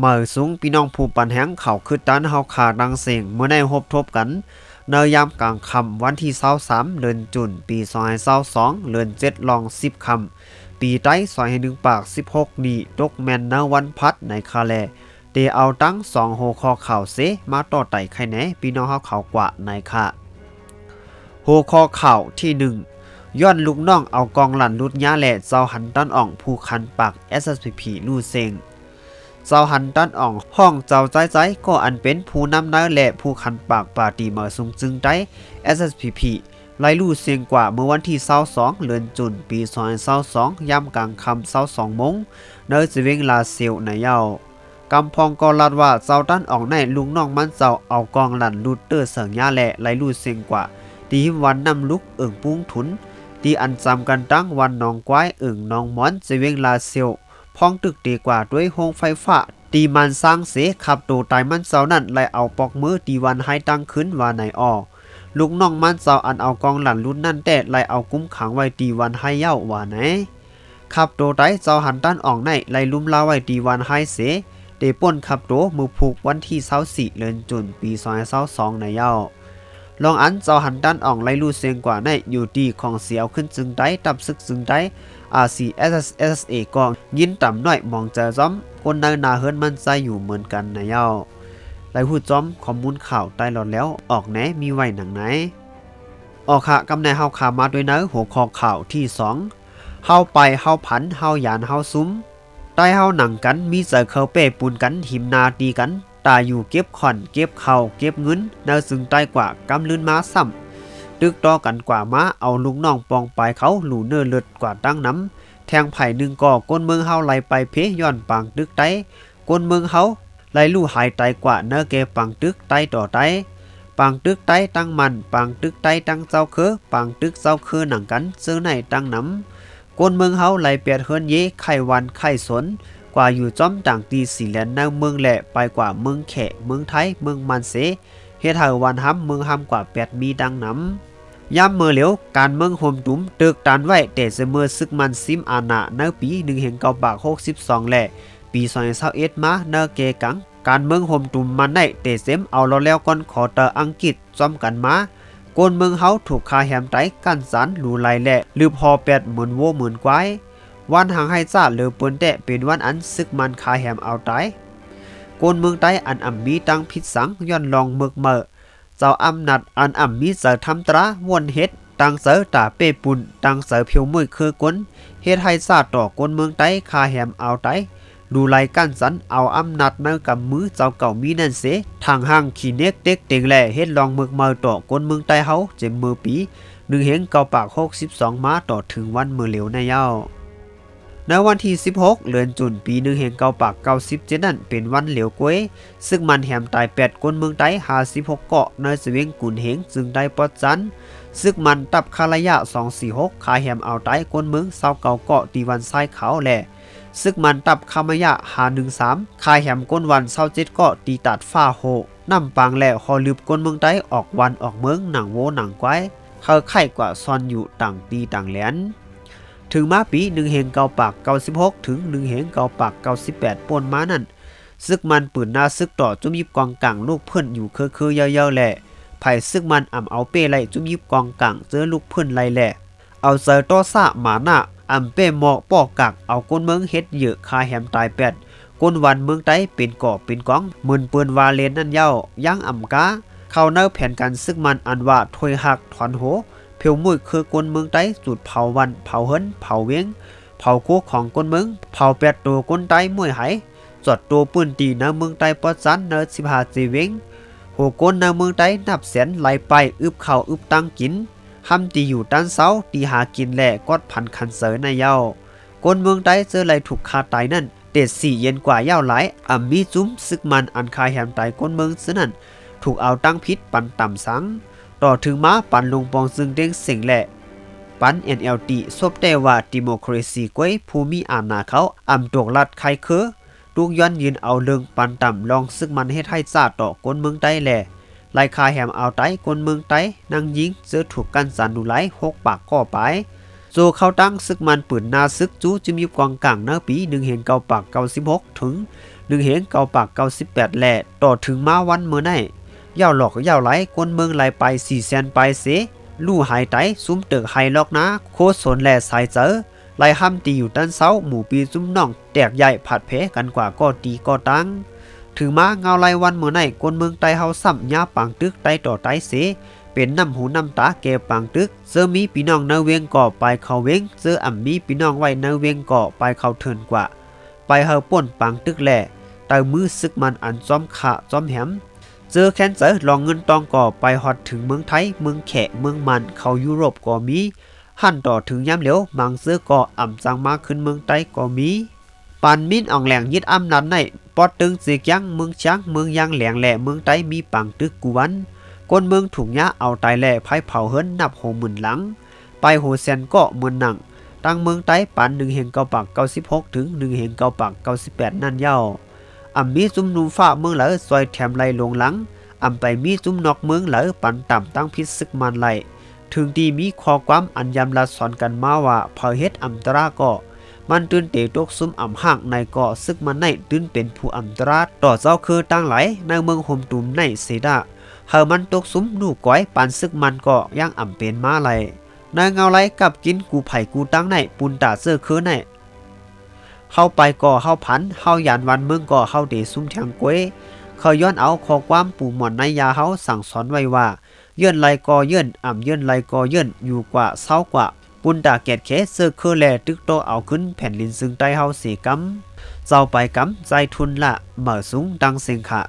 เมื่อสูงพี่น้องผู้ปันแหงเขาคือตันเฮาขาดังเสียงเมื่อได้พบทบกันในยามกลางค่ำวันที่23เดือนจุนปี2022เดือน7ลอง 10คำปีใต้ซอยให้หนึ่งปาก 16 นี้ตกแมนในวันพัดในคาแลเตเอาตั้งสองโหคอข่าวเสมาต่อไต่ไข่แหนพี่น้องเฮาเขากว่าในค่ะโหคอข่าวที่หนึ่งย้อนลูกน้องเอากองหลันลุดยาแหล่เจ้าหันตันอ่องผู้คันปาก SSPP ลู่เซง เจ้าหันตันอ่องห้องเจ้าใจใจก็อันเป็นผู้นำนาและผู้คันปากปาตีเมือสุงจึงได้ SSPP ไล่ลู่เสียงกว่าเมื่อวันที่22เดือนจุนปี2022ย่ำกลางค่ำ22โมงเนอสิเวงลาเซียวในเยากำพองก็ลัดว่าเจ้าตันอ่องในลุงน้องมันเจ้าเอากองหลันลูดเตอร์เสิงยาแหล่ไล่ลู่เสียงกว่าตีวันนำลุกเอิ่งปุ้งทุนตีอันจำกันตั้งวันนองกวายเอิ่งนองมอนสิเวงลาเซียว พ้องตึกดีกว่าด้วยโฮงไฟฟ้าตีมันสร้างเสขับตัวตายมันเจ้านั่นไล่เอาปอกมือตีวันให้ตั้งขึ้นว่าในอ้อลูกน้องมันเจ้าอันเอากองหลันรุ่นนั่นแต่ไลเอากุ้มขังไว้ตีวันให้เย้าว่าไหนขับโตัวไตเจ้าหันต้านอ่องในไลลุ่มลาไว้ตีวันให้เสเดป่นขับตัวมือผูกวันที่24เดือนจุนปี2022ในเย้า ลองอันเจ้าหันด้านอ่องไล่ลู่เสียงกว่าในอยู่ดีของเสียวขึ้นจึงได้ตับซึกจึงได้ RCSSA ก็ยินต่ำน้อยมองเจอจอมคนในนาเฮิรนมันใจอยู่เหมือนกันนะเย้าไลหูจอมข้อมูลข่าวใต้หลอดแล้วออกแหนมีไว้หนังไหน ออกค่ะกำในเฮาขามาด้วยนื้อหัวข้อข่าวที่2เฮาไปเฮาผันเฮายานเฮาซุ้มใต้เฮาหนังกันมีเจอเคาเป้ปูนกันหิมนาตีกัน ตาอยู่เก็บขอนเก็บเข่าเก็บเงินเนื้อซึ่งใต้กว่ากำลืนม้าซ้ำตึกต่อกันกว่าม้าเอาลุงน้องปองไปเขาหลูเนื้อเลือดกว่าตั้งน้ำแทงไผ่หนึ่งก่อก้นเมืองเฮาไหลไปเพย้อนปางตึกไตก้นเมืองเฮาไหลลู่หายไตกว่าเนอเกปังตึกไตต่อไตปังตึกไตตั้งมันปังตึกไตตั้งเจ้าคือปังตึกเจ้าคือหนังกันซื้อในตั้งน้ำก้นเมืองเฮาไหลเปียดเฮิรนเยไข่วันไข่สน กว่าอยู่จ้อมต่างตีสีแลนในเมืองแหละไปกว่าเมืองแขเมืองไทยเมืองมันเสเฮ็ดให้วันห้ำเมืองห้ำกว่าแปดมีดังน้ำย่ำเมื่อเหลียวการเมืองโฮมตุมตึกตันไว้แต่เสมอซึกมันซิมอาณาในปีหนึ่งเห็นเก้าปากหกสิบสองแหละปีสองเศร้าเอ็ดมาเนเกกังการเมืองโฮมตุมมันได้เตเซมเอาเราแล้วก่อนขอเตออังกฤษจอมกันมาโกนเมืองเฮาถูกคาแหมไตกันสันหลูไหลแหละหรือพอแปดหมื่นโวหมื่นกวาย วันหางให้จ้าเหลือปืนแตะเป็นวันอันซึกมันคาแหมเอาไตโกนเมืองไตอันอ่ำมีตังพิษสังย้อนลองเมือกเมอเจ้าอำนาจอันอ่ำมีเสือทำตราวนเฮ็ดตังเสือตาเป้ปุ่นตังเสือเพียวมือคือกนเฮ็ดให้ซาต่อกนเมืองไตคาแหมเอาไตดูไลกั้นสันเอาอำนาจมากับมือเจ้าเก่ามีนั่นเสทางห้างขี่เน็กเต็กเต็งแหล่เฮ็ดลองเมือกเมาต่อกนเมืองใต้เฮาเจ็มมือปีหนึ่งเห็นเก่าปาก62มาต่อถึงวันมือเหลวในเย้า ในวันที่ 16 เดือนจุนปีหนึ่งเห็นเกาปาก97นั่นเป็นวันเหลียวกวย ซึ่งมันแหมตาย8คนเมืองใต้56เกาะในสเวงกุนเหงจึงได้ปอดจันซึ่งมันตับคาระยะ246ขาแหมเอาไต้คนเมืองเศร้าเก่าเกาะตีวันไส้ขาวแหล่ซึกมันตับคามยะหาหนึ่งสามคายแหมก้นวันเศร้าเจ็ดเก็ตีตัดฟ้าโหนำปางแหล่หอลืบก้นเมืองใต้ออกวันออกเมืองหนังโวหนังไก้อยเขาไข่กว่าซอนอยู่ต่างตีต่างแหลน ถึงมาปีหนึ่งเฮงเกาปากเกาสิบหกถึงหนึ่งเฮงเกาปากเกาสิบแปดปนมานั่นซึกมันปืนหน้าซึกต่อจุ่มยิบกองกังลูกเพื่อนอยู่คือคือเยาๆแหละไผ่ซึกมันอ่ำเอาเป้ไล่จุ่มยิบกองกังเจอลูกเพื่อนไล่แหละเอาเซอร์โตซาหมาหน้าอำเป้หมอกปอกกักเอาก้นเมืองเฮ็ดเยอะคาแหมตายแปดก้นวันเมืองไต้เป็นก่อเป็นกองมืนปืนวาเลนนั่นเย้ายังอ่ำกาเข้าเนื้อแผ่นกันซึ่งมันอันว่าถอยหักถอนโห เพียวมุยคือก้นเมืองไต้จุดเผาวัน เผาเฮินเผาเวียง เผาโคของก้นเมืองเผาแปดตัวก้นไต้มวยไหจอดตัวปืนตีในเมืองไต้ปอดซันเนอสิบห้าจีเวงโหก้นในเมืองไต้นับแสนไหลไปอึบเข่าอึบตั้งกินห้ำตีอยู่ด้านเสาตีหากินแหล่กอดพันคันเสอในเย้าก้นเมืองใต้เจอไหลถูกคาตายนั่นเด็ดสี่เย็นกว่าเย้าหลายอ่ำมีจุ้มซึกมันอันคายแหมตายก้นเมืองซะนั่นถูกเอาตั้งพิษปันต่ำสัง ต่อถึงมาปันลงปองซึ่งเด้งเสียงแหละ ปัน NLT ซบแต่ว่าดิโมครซีกวยภูมิอาณาเขาอำตกลัดใครคือลูกย้อนยืนเอาเรื่องปันต่ำลองซึกมันให้ให้ซาต่อกนเมืองใต้แหละไล่คาแหมเอาไต้กนเมืองไต้นางยิงเจอถูกกันสันดูไลหกปากก่อไปโจเข้าตั้งซึกมันปืนนาซึกจูจิมยุบกองกลางนื้อปีหนึ่งเห็นเกาปากเกาสิบหกถึงหนึ่งเหงเก้าปากเกาสิบแปดแหล่ต่อถึงมาวันเมื่อไห นยาวหลอกยาวไหลกวนเมืองไหลไปสี่แสนไปเสลู่หายไตซุ้มเตึกไฮลอกนะ โคสนแลสายเจอไล่ห้ำตีอยู่ด้านเสาหมู่ปีซุ้มน่อง แตกใหญ่ผัดเพกันกว่าก็ตีก็ตังถึงมาเงาไล่วันเมื่อไหนกวนเมืองไตเฮาซ้ำยาปังตึกไตต่อไตเสเป็นน้ำหูน้ำตาแก่ปังตึกเจอมีพี่น้องเนเวียงก่อไปเขาเวงเจออ่ำมีพี่น้องไว้เนเวียงก่อไปเขาเทินกว่า ไปเฮาป่นปังตึกแหล่แต่มือซึกมันอันจอมขะจอมแหม เจอแคนเซอร์ลองเงินตองก่อไปฮอดถึงเมืองไทย เมืองแขะเมืองมัน เข้ายุโรปก็มีหั่นต่อถึงยามเหลวมังเสื้อก็อ่ำจังมาขึ้นเมืองใต้ก็มีปานมินอ่องแหลงยึดอำนาจในปอดตึงสีกยังเมืองช้างเมืองยางแหลงแหล่เมืองใต้มีปังตึกกวันก้นเมืองถุงยะเอาตายแหล่ไผเผาเฮิรนนับโหหมื่นหลัง ไปโหแซนก็เมืองหนังตั้งเมืองใต้ปานหนึ่งเฮงเก้าปักเก้าสิบหกถึงหนึ่งเฮงเก้าปักเก้าสิบแปดนั่นเย้า อ่ำมีจุ่มนุมฟ้าเมืองเหลอซอยแถมไหลลงหลังอำไปมีจุ้มนอกเมืองเหลอปันต่ำตั้งพิษซึกมันไหลถึงทีมีข้อความอันยำลาสอนกันมาว่าเผอเฮ็ดอัมตราก็มันตื่นเตตกซุ่มอ่ำห่างในเกาะซึกมันในตื่นเป็นผู้อัมตราต่อเจ้าคือตั้งไหลในเมืองโฮมตุมในเสดาเฮามันตกซุ่มหนูก้อยปันซึกมันก็ยังอ่ำเป็นมาไหลนายเงาไหลกับกินกูไผ่กูตั้งในปุนตาเสื้อคือใน เข้าไปก่อเข้าพันเข้ายานวันเมืองก่อเข้าเดซุ่มแทงกวยเขาย้อนเอาข้อความปู่หมอนในยาเฮาสั่งสอนไว้ว่าเยื่นไลกอเยื่นอ่ำเยื่นไลกอเยื่นอยู่กว่าเศร้ากว่าปุนดาเกตเคเซอร์เคอแลตึกโตเอาขึ้นแผ่นลินซึ่งใต้เฮาสีกำเจ้าไปกำใจทุนละเหม่อสูงดังเสียงขะ